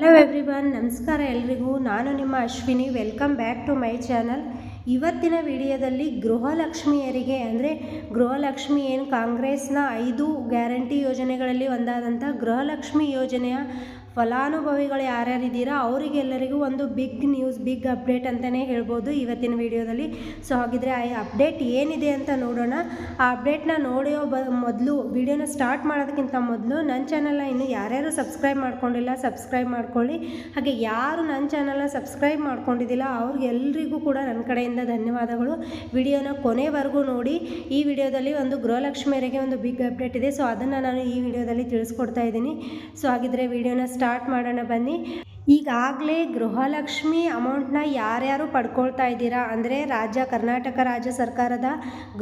Hello everyone ನಮಸ್ಕಾರ ಎಲ್ರಿಗೂ. ನಾನು ನಿಮ್ಮ Ashwini. Welcome back to my channel ಇವತ್ತಿನ ವಿಡಿಯೋದಲ್ಲಿ ಗೃಹಲಕ್ಷ್ಮಿಯರಿಗೆ, ಅಂದರೆ ಗೃಹಲಕ್ಷ್ಮಿ ಏನು ಕಾಂಗ್ರೆಸ್ನ ಐದು ಗ್ಯಾರಂಟಿ ಯೋಜನೆಗಳಲ್ಲಿ ಒಂದಾದಂಥ ಗೃಹಲಕ್ಷ್ಮಿ ಯೋಜನೆಯ ಫಲಾನುಭವಿಗಳು ಯಾರ್ಯಾರಿದ್ದೀರಾ ಅವರಿಗೆಲ್ಲರಿಗೂ ಒಂದು ಬಿಗ್ ನ್ಯೂಸ್, ಬಿಗ್ ಅಪ್ಡೇಟ್ ಅಂತಲೇ ಹೇಳ್ಬೋದು ಇವತ್ತಿನ ವಿಡಿಯೋದಲ್ಲಿ. ಸೊ ಹಾಗಿದ್ರೆ ಆ ಅಪ್ಡೇಟ್ ಏನಿದೆ ಅಂತ ನೋಡೋಣ. ಆ ಅಪ್ಡೇಟ್ನ ನೋಡೋ ಬ ಮೊದಲು ವಿಡಿಯೋನ ಸ್ಟಾರ್ಟ್ ಮಾಡೋದಕ್ಕಿಂತ ಮೊದಲು ನನ್ನ ಚಾನಲ್ನ ಇನ್ನು ಯಾರ್ಯಾರು ಸಬ್ಸ್ಕ್ರೈಬ್ ಮಾಡ್ಕೊಂಡಿಲ್ಲ ಸಬ್ಸ್ಕ್ರೈಬ್ ಮಾಡ್ಕೊಳ್ಳಿ. ಹಾಗೆ ಯಾರು ನನ್ನ ಚಾನಲ್ನ ಸಬ್ಸ್ಕ್ರೈಬ್ ಮಾಡ್ಕೊಂಡಿದ್ದಿಲ್ಲ ಅವ್ರಿಗೆಲ್ರಿಗೂ ಕೂಡ ನನ್ನ ಕಡೆಯಿಂದ ಧನ್ಯವಾದಗಳು. ವಿಡಿಯೋನ ಕೊನೆವರೆಗೂ ನೋಡಿ. ಈ ವಿಡಿಯೋದಲ್ಲಿ ಒಂದು ಗೃಹಲಕ್ಷ್ಮಿಯರಿಗೆ ಒಂದು ಬಿಗ್ ಅಪ್ಡೇಟ್ ಇದೆ. ಸೊ ಅದನ್ನು ನಾನು ಈ ವಿಡಿಯೋದಲ್ಲಿ ತಿಳಿಸ್ಕೊಡ್ತಾ ಇದ್ದೀನಿ. ಸೊ ಹಾಗಿದ್ರೆ ವಿಡಿಯೋನ ಸ್ಟಾರ್ಟ್ ಮಾಡೋಣ ಬನ್ನಿ. ಈಗಾಗಲೇ ಗೃಹಲಕ್ಷ್ಮಿ ಅಮೌಂಟ್ನ ಯಾರ್ಯಾರು ಪಡ್ಕೊಳ್ತಾ ಇದ್ದೀರಾ? ಅಂದರೆ ರಾಜ್ಯ, ಕರ್ನಾಟಕ ರಾಜ್ಯ ಸರ್ಕಾರದ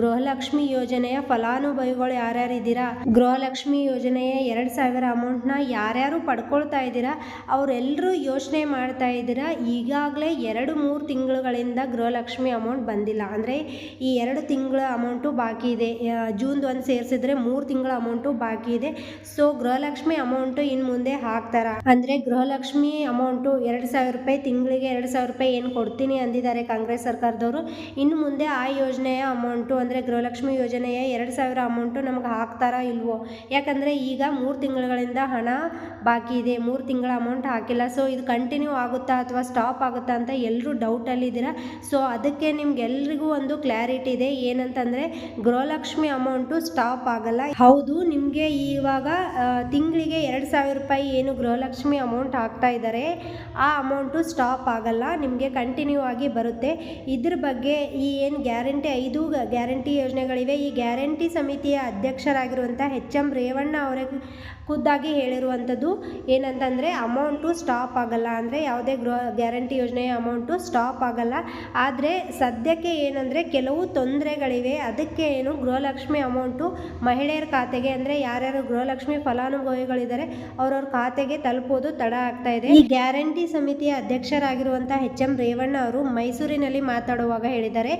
ಗೃಹಲಕ್ಷ್ಮಿ ಯೋಜನೆಯ ಫಲಾನುಭವಿಗಳು ಯಾರ್ಯಾರು ಇದ್ದೀರಾ? ಗೃಹಲಕ್ಷ್ಮಿ ಯೋಜನೆಯ ಎರಡು ಸಾವಿರ ಅಮೌಂಟ್ನ ಯಾರ್ಯಾರು ಪಡ್ಕೊಳ್ತಾ ಇದ್ದೀರಾ? ಅವರೆಲ್ಲರೂ ಯೋಚನೆ ಮಾಡ್ತಾ ಇದ್ದೀರಾ? ಈಗಾಗಲೇ ಎರಡು ಮೂರು ತಿಂಗಳುಗಳಿಂದ ಗೃಹಲಕ್ಷ್ಮಿ ಅಮೌಂಟ್ ಬಂದಿಲ್ಲ. ಅಂದರೆ ಈ ಎರಡು ತಿಂಗಳ ಅಮೌಂಟು ಬಾಕಿ ಇದೆ. ಜೂನ್ ಒಂದು ಸೇರಿಸಿದ್ರೆ ಮೂರು ತಿಂಗಳ ಅಮೌಂಟು ಬಾಕಿ ಇದೆ. ಸೊ ಗೃಹಲಕ್ಷ್ಮಿ ಅಮೌಂಟು ಇನ್ನು ಮುಂದೆ ಹಾಕ್ತಾರ? ಅಂದರೆ ಗೃಹಲಕ್ಷ್ಮಿ ಅಮೌಂಟು ಎರಡು ಸಾವಿರ ರೂಪಾಯಿ, ತಿಂಗಳಿಗೆ ಎರಡು ಸಾವಿರ ರೂಪಾಯಿ ಏನು ಕೊಡ್ತೀನಿ ಅಂದಿದ್ದಾರೆ ಕಾಂಗ್ರೆಸ್ ಸರ್ಕಾರದವರು. ಇನ್ನು ಮುಂದೆ ಆ ಯೋಜನೆಯ ಅಮೌಂಟು ಅಂದರೆ ಗೃಹಲಕ್ಷ್ಮಿ ಯೋಜನೆಯ ಎರಡು ಸಾವಿರ ಅಮೌಂಟು ನಮಗೆ ಹಾಕ್ತಾರಾ ಇಲ್ವೋ? ಯಾಕಂದರೆ ಈಗ ಮೂರು ತಿಂಗಳುಗಳಿಂದ ಹಣ ಬಾಕಿ ಇದೆ, ಮೂರು ತಿಂಗಳ ಅಮೌಂಟ್ ಹಾಕಿಲ್ಲ. ಸೊ ಇದು ಕಂಟಿನ್ಯೂ ಆಗುತ್ತಾ ಅಥವಾ ಸ್ಟಾಪ್ ಆಗುತ್ತಾ ಅಂತ ಎಲ್ಲರೂ ಡೌಟಲ್ಲಿದ್ದೀರಾ ಸೊ ಅದಕ್ಕೆ ನಿಮ್ಗೆಲ್ರಿಗೂ ಒಂದು ಕ್ಲಾರಿಟಿ ಇದೆ. ಏನಂತಂದರೆ ಗೃಹಲಕ್ಷ್ಮಿ ಅಮೌಂಟು ಸ್ಟಾಪ್ ಆಗಲ್ಲ. ಹೌದು, ನಿಮಗೆ ಇವಾಗ ತಿಂಗಳಿಗೆ ಎರಡು ಸಾವಿರ ರೂಪಾಯಿ ಏನು ಗೃಹಲಕ್ಷ್ಮಿ ಅಮೌಂಟ್ ಹಾಕ್ತಾ ಇದ್ದಾರೆ. ಆ ಅಮೌಂಟು ಸ್ಟಾಪ್ ಆಗಲ್ಲ, ನಿಮಗೆ ಕಂಟಿನ್ಯೂ ಆಗಿ ಬರುತ್ತೆ. ಇದ್ರ ಬಗ್ಗೆ ಈ ಏನು ಗ್ಯಾರಂಟಿ, ಐದು ಗ್ಯಾರಂಟಿ ಯೋಜನೆಗಳಿವೆ. ಈ ಗ್ಯಾರಂಟಿ ಸಮಿತಿಯ ಅಧ್ಯಕ್ಷರಾಗಿರುವಂಥ ಹೆಚ್ ಎಂ ರೇವಣ್ಣ ಅವರೇ ಖುದ್ದಾಗಿ ಹೇಳಿರುವಂಥದ್ದು ಏನಂತಂದರೆ, ಅಮೌಂಟು ಸ್ಟಾಪ್ ಆಗಲ್ಲ ಅಂದರೆ ಯಾವುದೇ ಗೃಹ, ಗ್ಯಾರಂಟಿ ಯೋಜನೆಯ ಅಮೌಂಟು ಸ್ಟಾಪ್ ಆಗಲ್ಲ. ಆದರೆ ಸದ್ಯಕ್ಕೆ ಏನಂದರೆ, ಕೆಲವು ತೊಂದರೆಗಳಿವೆ. ಅದಕ್ಕೆ ಏನು ಗೃಹಲಕ್ಷ್ಮಿ ಅಮೌಂಟು ಮಹಿಳೆಯರ ಖಾತೆಗೆ ಅಂದರೆ ಯಾರ್ಯಾರು ಗೃಹಲಕ್ಷ್ಮಿ ಫಲಾನುಭವಿಗಳಿದ್ದಾರೆ, ಅವ್ರವ್ರ ಖಾತೆಗೆ ತಲುಪೋದು ತಡ ಆಗ್ತಾ ಇದೆ. ಗ್ಯಾರಂಟಿ ಸಮಿತಿಯ ಅಧ್ಯಕ್ಷರಾಗಿರುವಂಥ ಎಚ್ ಎಂ ರೇವಣ್ಣ ಅವರು ಮೈಸೂರಿನಲ್ಲಿ ಮಾತಾಡುವಾಗ ಹೇಳಿದ್ದಾರೆ,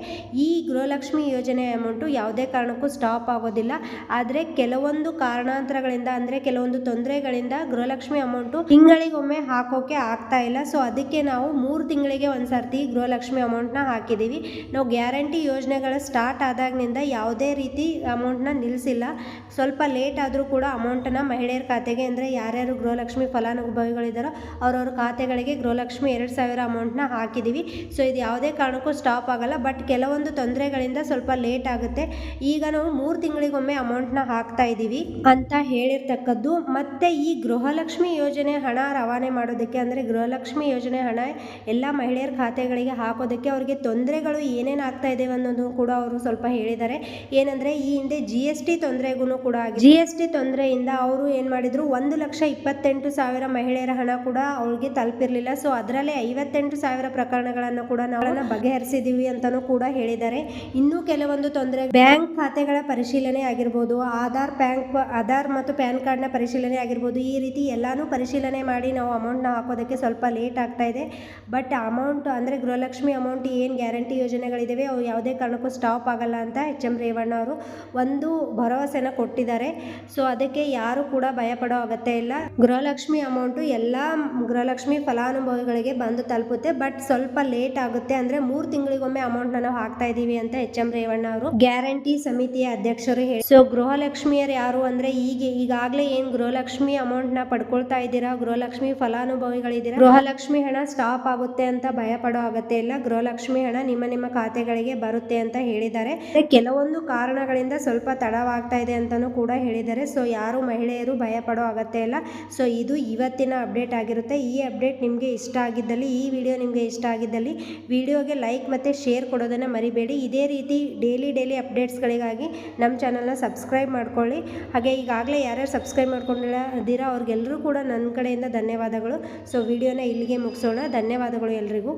ಈ ಗೃಹಲಕ್ಷ್ಮಿ ಯೋಜನೆ ಅಮೌಂಟು ಯಾವುದೇ ಕಾರಣಕ್ಕೂ ಸ್ಟಾಪ್ ಆಗೋದಿಲ್ಲ. ಆದರೆ ಕೆಲವೊಂದು ಕಾರಣಾಂತರಗಳಿಂದ ಅಂದರೆ ಕೆಲವೊಂದು ತೊಂದರೆಗಳಿಂದ ಗೃಹಲಕ್ಷ್ಮಿ ಅಮೌಂಟು ತಿಂಗಳಿಗೊಮ್ಮೆ ಹಾಕೋಕೆ ಆಗ್ತಾ ಇಲ್ಲ. ಸೊ ಅದಕ್ಕೆ ನಾವು ಮೂರು ತಿಂಗಳಿಗೆ ಒಂದು ಸರ್ತಿ ಗೃಹಲಕ್ಷ್ಮಿ ಅಮೌಂಟ್ನ ಹಾಕಿದ್ದೀವಿ. ನಾವು ಗ್ಯಾರಂಟಿ ಯೋಜನೆಗಳು ಸ್ಟಾರ್ಟ್ ಆದಾಗಿನಿಂದ ಯಾವುದೇ ರೀತಿ ಅಮೌಂಟ್ನ ನಿಲ್ಲಿಸಿಲ್ಲ ಸ್ವಲ್ಪ ಲೇಟ್ ಆದರೂ ಕೂಡ ಅಮೌಂಟನ್ನು ಮಹಿಳೆಯರ ಖಾತೆಗೆ ಅಂದರೆ ಯಾರ್ಯಾರು ಗೃಹಲಕ್ಷ್ಮಿ ಫಲಾನುಭವಿಗಳಿದ್ದಾರೋ ಅವ್ರವ್ರ ಖಾತೆಗಳಿಗೆ ಗೃಹಲಕ್ಷ್ಮಿ ಎರಡು ಸಾವಿರ ಅಮೌಂಟ್ನ ಹಾಕಿದ್ದೀವಿ ಸೊ ಇದು ಯಾವುದೇ ಕಾರಣಕ್ಕೂ ಸ್ಟಾಪ್ ಆಗಲ್ಲ. ಬಟ್ ಕೆಲವೊಂದು ತೊಂದರೆಗಳಿಂದ ಸ್ವಲ್ಪ ಲೇಟ್ ಆಗುತ್ತೆ. ಈಗ ನಾವು ಮೂರು ತಿಂಗಳಿಗೊಮ್ಮೆ ಅಮೌಂಟ್ನ ಹಾಕ್ತಾ ಇದ್ದೀವಿ ಅಂತ ಹೇಳಿರ್ತಕ್ಕದ್ದು. ಮತ್ತು ಈ ಗೃಹಲಕ್ಷ್ಮಿ ಯೋಜನೆ ಹಣ ರವಾನೆ ಮಾಡೋದಕ್ಕೆ ಅಂದರೆ ಗೃಹಲಕ್ಷ್ಮಿ ಯೋಜನೆ ಹಣ ಎಲ್ಲ ಮಹಿಳೆಯರ ಖಾತೆಗಳಿಗೆ ಹಾಕೋದಕ್ಕೆ ಅವರಿಗೆ ತೊಂದರೆಗಳು ಏನೇನು ಆಗ್ತಾ ಇದೆ ಅನ್ನೋದು ಕೂಡ ಅವರು ಸ್ವಲ್ಪ ಹೇಳಿದ್ದಾರೆ. ಏನಂದರೆ ಈ ಹಿಂದೆ ಜಿ ಎಸ್ ಟಿ ತೊಂದರೆಗೂ ಕೂಡ ಜಿ ಎಸ್ ಟಿ ತೊಂದರೆಯಿಂದ ಅವರು ಏನು ಮಾಡಿದರು? ಒಂದು ಲಕ್ಷ ಇಪ್ಪತ್ತೆಂಟು ಸಾವಿರ ಮಹಿಳೆಯರ ಹಣ ಕೂಡ ಅವ್ರಿಗೆ ತಲುಪಿರಲಿಲ್ಲ. ಸೊ ಅದರಲ್ಲೇ ಐವತ್ತೆಂಟು ಸಾವಿರ ಪ್ರಕರಣಗಳನ್ನು ಕೂಡ ನಾವು ಬಗೆಹರಿಸಿದೀವಿ ಅಂತಲೂ ಕೂಡ ಹೇಳಿದ್ದಾರೆ. ಇನ್ನೂ ಕೆಲವೊಂದು ತೊಂದರೆ, ಬ್ಯಾಂಕ್ ಖಾತೆಗಳ ಪರಿಶೀಲನೆ ಆಗಿರ್ಬೋದು, ಆಧಾರ್ ಬ್ಯಾಂಕ್, ಆಧಾರ್ ಮತ್ತು ಪ್ಯಾನ್ ಕಾರ್ಡ್ನ ಪರಿಶೀಲನೆ ಆಗಿರ್ಬೋದು, ಈ ರೀತಿ ಎಲ್ಲಾನು ಪರಿಶೀಲನೆ ಮಾಡಿ ನಾವು ಅಮೌಂಟ್ನ ಹಾಕೋದಕ್ಕೆ ಸ್ವಲ್ಪ ಲೇಟ್ ಆಗ್ತಾ ಇದೆ. ಬಟ್ ಅಮೌಂಟ್ ಅಂದರೆ ಗೃಹಲಕ್ಷ್ಮಿ ಅಮೌಂಟ್ ಏನು ಗ್ಯಾರಂಟಿ ಯೋಜನೆಗಳಿದ್ದಾವೆ ಅವು ಯಾವುದೇ ಕಾರಣಕ್ಕೂ ಸ್ಟಾಪ್ ಆಗಲ್ಲ ಅಂತ ಎಚ್ ಎಂ ರೇವಣ್ಣ ಅವರು ಒಂದು ಭರವಸೆನ ಕೊಟ್ಟಿದ್ದಾರೆ. ಸೊ ಅದಕ್ಕೆ ಯಾರು ಕೂಡ ಭಯಪಡೋ ಅಗತ್ಯ ಇಲ್ಲ. ಗೃಹಲಕ್ಷ್ಮಿ ಅಮೌಂಟು ಎಲ್ಲ ಗೃಹಲಕ್ಷ್ಮಿ ಫಲಾನುಭವಿಗಳಿಗೆ ಬಂದು ತಲುಪುತ್ತೆ, ಬಟ್ ಸ್ವಲ್ಪ ಲೇಟ್ ಆಗುತ್ತೆ ಅಂದ್ರೆ ಮೂರು ತಿಂಗಳಿಗೊಮ್ಮೆ ಅಮೌಂಟ್ ನಾವು ಹಾಕ್ತಾ ಇದೀವಿ ಅಂತ ಎಚ್ ಎಂ ರೇವಣ್ಣ ಅವರು ಗ್ಯಾರಂಟಿ ಸಮಿತಿಯ ಅಧ್ಯಕ್ಷರು ಹೇಳಿ. ಸೊ ಗೃಹಲಕ್ಷ್ಮಿಯರು ಯಾರು ಅಂದ್ರೆ ಈಗ ಈಗಾಗಲೇ ಏನು ಗೃಹಲಕ್ಷ್ಮಿ ಅಮೌಂಟ್ನ ಪಡ್ಕೊಳ್ತಾ ಇದ್ದೀರಾ, ಗೃಹಲಕ್ಷ್ಮಿ ಫಲಾನುಭವಿಗಳಿದ್ದೀರಾ? ಗೃಹಲಕ್ಷ್ಮಿ ಹಣ ಸ್ಟಾಪ್ ಆಗುತ್ತೆ ಅಂತ ಭಯ ಪಡೋ ಅಗತ್ಯ ಇಲ್ಲ, ಗೃಹಲಕ್ಷ್ಮಿ ಹಣ ನಿಮ್ಮ ನಿಮ್ಮ ಖಾತೆಗಳಿಗೆ ಬರುತ್ತೆ ಅಂತ ಹೇಳಿದ್ದಾರೆ. ಕೆಲವೊಂದು ಕಾರಣಗಳಿಂದ ಸ್ವಲ್ಪ ತಡವಾಗ್ತಾ ಇದೆ ಅಂತಾನೂ ಕೂಡ ಹೇಳಿದ್ದಾರೆ. ಸೊ ಯಾರು ಮಹಿಳೆಯರು ಭಯ ಪಡೋ ಅಗತ್ಯ ಇಲ್ಲ. ಸೊ ಇದು ಇವತ್ತಿನ ಅಪ್ಡೇಟ್ ಆಗಿರುತ್ತೆ. ಈ ಅಪ್ಡೇಟ್ ನಿಮಗೆ ಇಷ್ಟ ಆಗಿದ್ದಲ್ಲಿ, ಈ ವಿಡಿಯೋ ನಿಮಗೆ ಇಷ್ಟ ಆಗಿದ್ದಲ್ಲಿ, ವಿಡಿಯೋಗೆ ಲೈಕ್ ಮತ್ತು ಶೇರ್ ಕೊಡೋದನ್ನು ಮರಿಬೇಡಿ. ಇದೇ ರೀತಿ ಡೈಲಿ ಡೈಲಿ ಅಪ್ಡೇಟ್ಸ್ಗಳಿಗಾಗಿ ನಮ್ಮ ಚಾನಲ್ನ ಸಬ್ಸ್ಕ್ರೈಬ್ ಮಾಡ್ಕೊಳ್ಳಿ. ಹಾಗೆ ಈಗಾಗಲೇ ಯಾರ್ಯಾರು ಸಬ್ಸ್ಕ್ರೈಬ್ ಮಾಡ್ಕೊಂಡಿಲ್ಲ ಅದಿರೋ ಅವ್ರಿಗೆಲ್ಲರೂ ಕೂಡ ನನ್ನ ಕಡೆಯಿಂದ ಧನ್ಯವಾದಗಳು. ಸೊ, ವಿಡಿಯೋನ ಇಲ್ಲಿಗೆ ಮುಗಿಸೋಣ. ಧನ್ಯವಾದಗಳು ಎಲ್ರಿಗೂ.